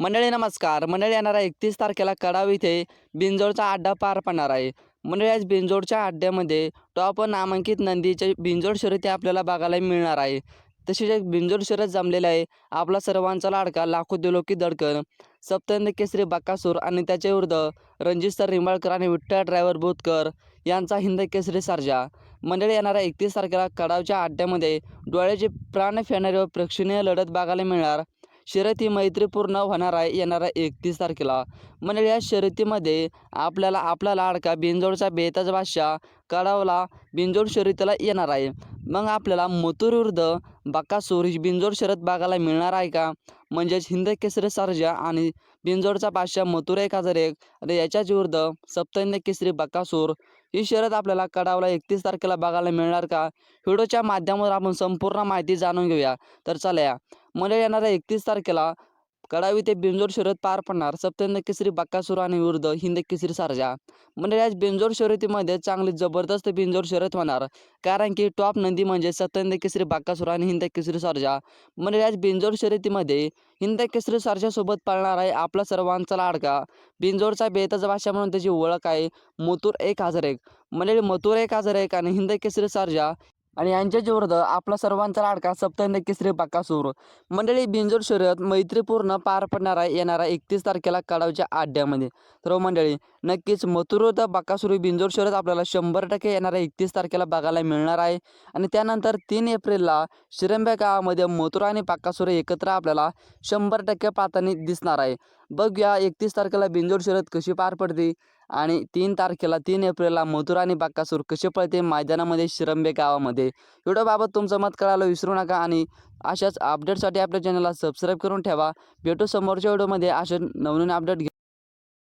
मंडळी नमस्कार. मंडळी येणाऱ्या एकतीस तारखेला कडाव इथे बिंजोडचा अड्डा पार पडणार आहे. मंडळी आज बिंजोडच्या अड्ड्यामध्ये टॉप नामांकित नंदीचे बिंजोड शर्यती आपल्याला बघायला मिळणार आहे. तसेच एक बिंजोड शर्यत जमलेला आहे. आपला सर्वांचा लाडका लाखो दिलोकी दडकन सप्तंद केसरी बक्कासूर आणि त्याचे विरुद्ध रणजित सर रिंबाळकर आणि विठ्ठल ड्रायव्हर बोतकर यांचा हिंद केसरी सारजा. मंडळी येणाऱ्या एकतीस तारखेला कडावच्या अड्ड्यामध्ये डोळ्याचे प्राण फेणारी व प्रेक्षणीय लढत बघायला मिळणार. शर्यत ही मैत्रीपूर्ण होणार आहे येणाऱ्या एकतीस तारखेला. म्हणजे या शर्यतीमध्ये आपल्याला आपला लाडका बिंजोडचा बेताज बादशाह कडावला बिंजोड शर्यतीला येणार आहे. मग आपल्याला मथुर विरुद्ध बकासूर ही बिंजोड शर्यत बघायला मिळणार आहे का? म्हणजेच हिंद केसरी सर्जा आणि बिंजोडचा बादशाह मथुर एक हजार एक. आणि याच्याच विरुद्ध सप्तहिंद केसरी बकासूर ही शर्यत आपल्याला कडावला एकतीस तारखेला बघायला मिळणार का? व्हिडिओच्या माध्यमातून आपण संपूर्ण माहिती जाणून घेऊया. तर चला या. मला येणाऱ्या एकतीस तारखेला कडावी ते बेंजोर शर्यत पार पडणार. सप्तहिंद केसरी बक्कासुर आणि विरुद्ध हिंद केसरी सारजा. म्हणजे आज बिंजोड शर्यतीमध्ये चांगली जबरदस्त बिंजोड शर्यत होणार. कारण की टॉप नंदी म्हणजे सप्तहिंद केसरी बक्कासुर आणि हिंद केसरी सारजा. म्हणजे आज बिंजोड शर्यतीमध्ये हिंद केसरी सारजासोबत पळणार आहे आपला सर्वांचा लाडका. बिंजोडचा बेताचा भाषा म्हणून त्याची ओळख आहे मथुर एक हजार एक. म्हणजे मथुर एक हजार एक आणि हिंद केसरी सारजा आणि यांच्या विरुद्ध आपला सर्वांचा लाडका सप्तहिंद केसरी बकासूर मंडळी बिंजोड शर्यत मैत्रीपूर्ण पार पडणार आहे येणारा एकतीस तारखेला कडावच्या आड्यामध्ये. तर मंडळी नक्कीच मथुर द बाकासुरी बिंजोड शर्यत आपल्याला शंभर टक्के येणाऱ्या एकतीस तारखेला बघायला मिळणार आहे. आणि त्यानंतर तीन एप्रिलला शिरंब्या गावामध्ये मथुर आणि बकासूर एकत्र आपल्याला शंभर टक्के पातानी दिसणार आहे. बघूया एकतीस तारखेला बिंजोड शर्यत कशी पार पडते आणि तीन तारखेला तीन एप्रिलला मथुरा आणि बाक्कासूर कसे पळते मैदानामध्ये शिरंबे गावामध्ये. व्हिडिओबाबत तुमचं मत कळायला विसरू नका आणि अशाच अपडेटसाठी आपल्या चॅनलला सबस्क्राईब करून ठेवा. भेटू समोरच्या व्हिडिओमध्ये असे नवनवीन अपडेट घे